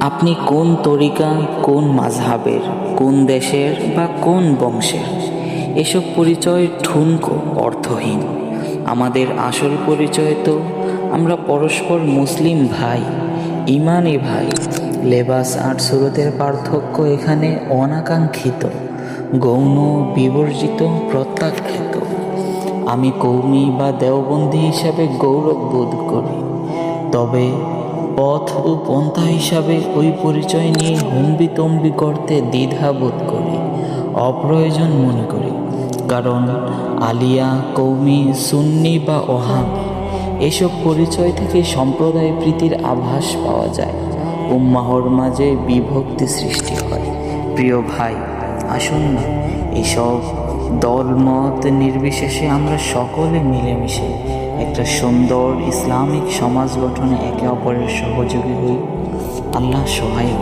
আপনি কোন তরিকা, কোন মাঝহাবের, কোন দেশের বা কোন বংশের? এসব পরিচয় ঠুনকো অর্থহীন। আমাদের আসল পরিচয় তো আমরা পরস্পর মুসলিম ভাই, ইমানি ভাই। লেবাস আর সুরতের পার্থক্য এখানে অনাকাঙ্ক্ষিত, গৌণ, বিবর্জিত, প্রত্যাখ্যাত। আমি কৌমি বা দেওবন্দি হিসাবে গৌরব বোধ করি। তবে পথ ও পন্থা হিসাবে ওই পরিচয় নিয়ে হম্বিতম্বি করতে দ্বিধা বোধ করি, অপ্রয়োজন মনে করি। কারণ আলিয়া, কৌমি, সুন্নি বা ওহাব এসব পরিচয় থেকে সম্প্রদায় প্রীতির আভাস পাওয়া যায়। উম্মাহর মাঝে বিভক্তি সৃষ্টি হয়। প্রিয় ভাই, আসুন না, এসব দলমত নির্বিশেষে আমরা সকলে মিলেমিশে একটা সুন্দর ইসলামিক সমাজ গঠনে একে অপরের সহযোগী হই আল্লাহ সহায়